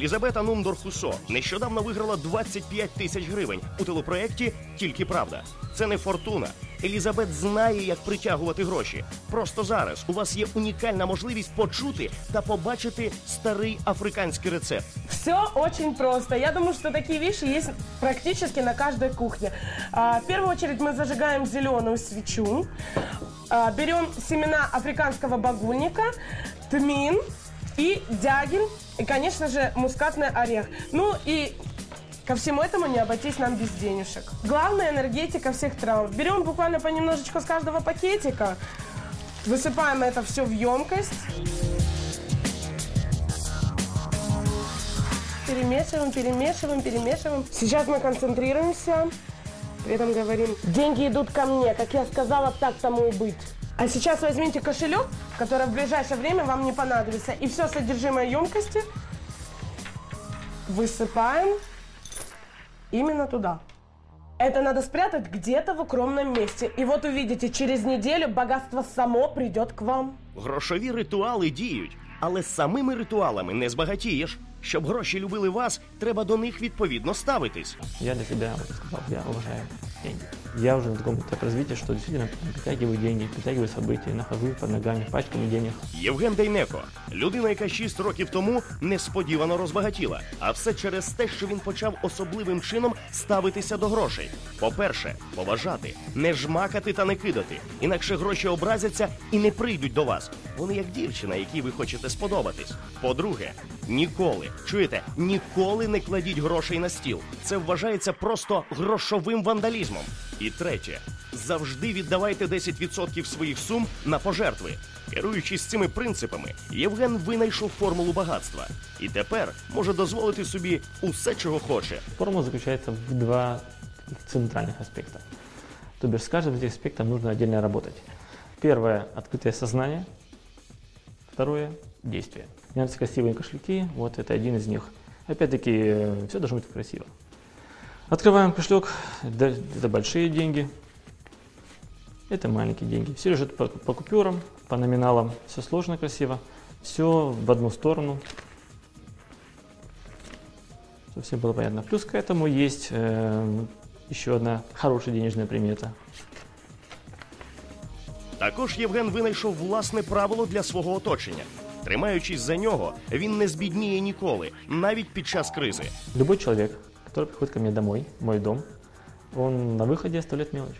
Елізабета Нундор Хусо нещодавно виграла 25 тисяч гривень у телепроєкті Тільки правда. Це не фортуна. Елізабет знає, як притягувати гроші. Просто зараз у вас є унікальна можливість почути та побачити старий африканський рецепт. Все очень просто. Я думаю, что такие вещи есть практически на каждой кухне. А, В первую очередь мы зажигаем зеленую свечу. А, Берем семена африканского багульника, тмин и дягель. И, конечно же, мускатный орех. Ну и Ко всему этому не обойтись нам без денежек. Главная энергетика всех трав. Берем буквально понемножечку с каждого пакетика, высыпаем это все в емкость. Перемешиваем, перемешиваем, перемешиваем. Сейчас мы концентрируемся. При этом говорим, деньги идут ко мне. Как я сказала, так тому и быть. А сейчас возьмите кошелек, который в ближайшее время вам не понадобится. И все содержимое емкости высыпаем именно туда. Это надо спрятать где-то в укромном месте. И вот увидите, через неделю богатство само придет к вам. Грошові ритуали діють, але з самими ритуалами не збагатієш. Щоб гроші любили вас, треба до них відповідно ставитись. Я для себя вот сказал, я уважаю деньги. Я уже на таком этапе развития, что действительно притягиваю деньги, притягиваю события, нахожу под ногами, пачками денег. Євген Дейнеко, людина, яка 6 років тому несподівано розбагатіла. А все через те, що він почав особливим чином ставитися до грошей. По-перше, поважати, не жмакати та не кидати. Інакше гроші образяться і не прийдуть до вас. Вони як дівчина, якій ви хочете сподобатись. По-друге, ніколи, чуєте, ніколи не кладіть грошей на стіл. Це вважається просто грошовим вандалізмом. І третє, завжди віддавайте 10% своїх сум на пожертви. Керуючись цими принципами, Євген винайшов формулу багатства і тепер може дозволити собі усе, чого хоче. Формула заключается в два таких центральных аспекта. То бишь с каждым из этих аспектов нужно отдельно работать. Первое – открытое сознание. Второе – действие. Мне нравятся красивые кошельки, вот это один из них. Опять-таки, все должно быть красиво. Открываем кошелек, да, это большие деньги, это маленькие деньги. Все лежит по, по купюрам, по номиналам, все сложно, красиво, все в одну сторону, чтобы всем было понятно. Плюс к этому есть э, еще одна хорошая денежная примета. Також Євген винайшов власне правило для свого оточення. Тримаючись за нього, він не збідніє ніколи, навіть під час кризи. Любой человек, который приходит ко мне домой, мой дом, он на выходе оставляет мелочь.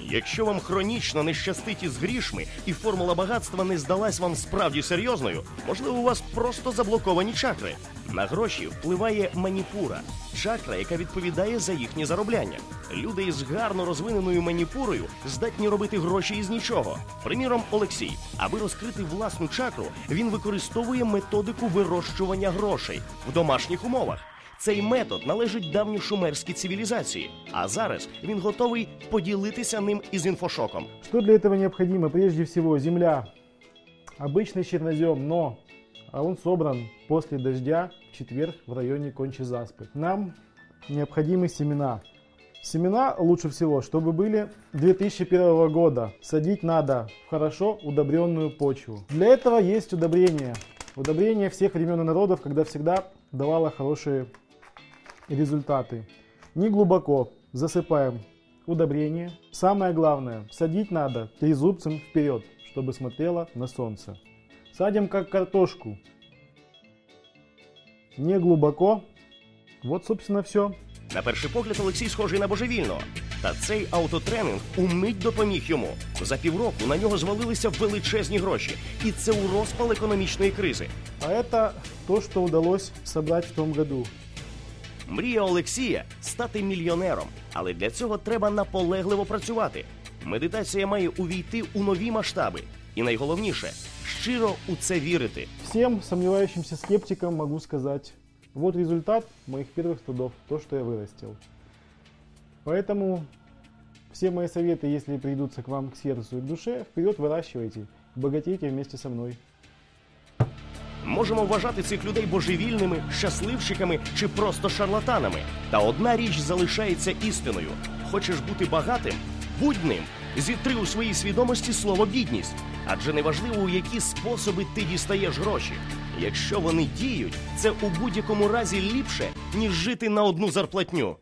Якщо вам хронічно не щастить із грішми і формула багатства не здалась вам справді серйозною, можливо, у вас просто заблоковані чакри. На гроші впливає маніпура, чакра, яка відповідає за їхнє заробляння. Люди із гарно розвиненою маніпурою здатні робити гроші із нічого. Приміром, Олексій, аби розкрити власну чакру, він використовує методику вирощування грошей в домашніх умовах. Цей метод належить давньошумерській цивілізації, а зараз він готовий поділитися ним із інфошоком. Что для этого необходимо? Прежде всего, земля. Обычный чернозем, но а он собран после дождя в четверг в районе Кончи-Заспы. Нам необходимы семена. Семена лучше всего, чтобы были 2001 года. Садить надо в хорошо удобренную почву. Для этого есть удобрение. Удобрение всех времен и народов, когда всегда давало хорошие результаты. Не глубоко засыпаем удобрение. Самое главное, садить надо трезубцем вперед, чтобы смотрело на солнце. Садим как картошку. Не глубоко. Вот, собственно, все. На перший погляд Олексій схожий на божевільного. Та цей аутотренинг умить допоміг йому. За півроку на нього звалилися величезні гроші, і це у розпал економічної кризи. А это то, что удалось собрать в том году. Мрія Олексія стати мільйонером, але для цього треба наполегливо працювати. Медитація має увійти у нові масштаби, і найголовніше щиро у це вірити. Всем сомневающимся скептикам могу сказать, вот результат моих первых трудов, то, что я вырастил. Поэтому все мои советы, если придутся к вам к сердцу и к душе, вперед выращивайте, богатейте вместе со мной. Можемо вважати цих людей божевільними, щасливчиками чи просто шарлатанами. Та одна річ залишається істиною: хочеш бути багатим, будь ним. Зітри у своїй свідомості слово бідність, адже неважливо, у які способи ти дістаєш гроші. Якщо вони діють, це у будь-якому разі ліпше, ніж жити на одну зарплатню.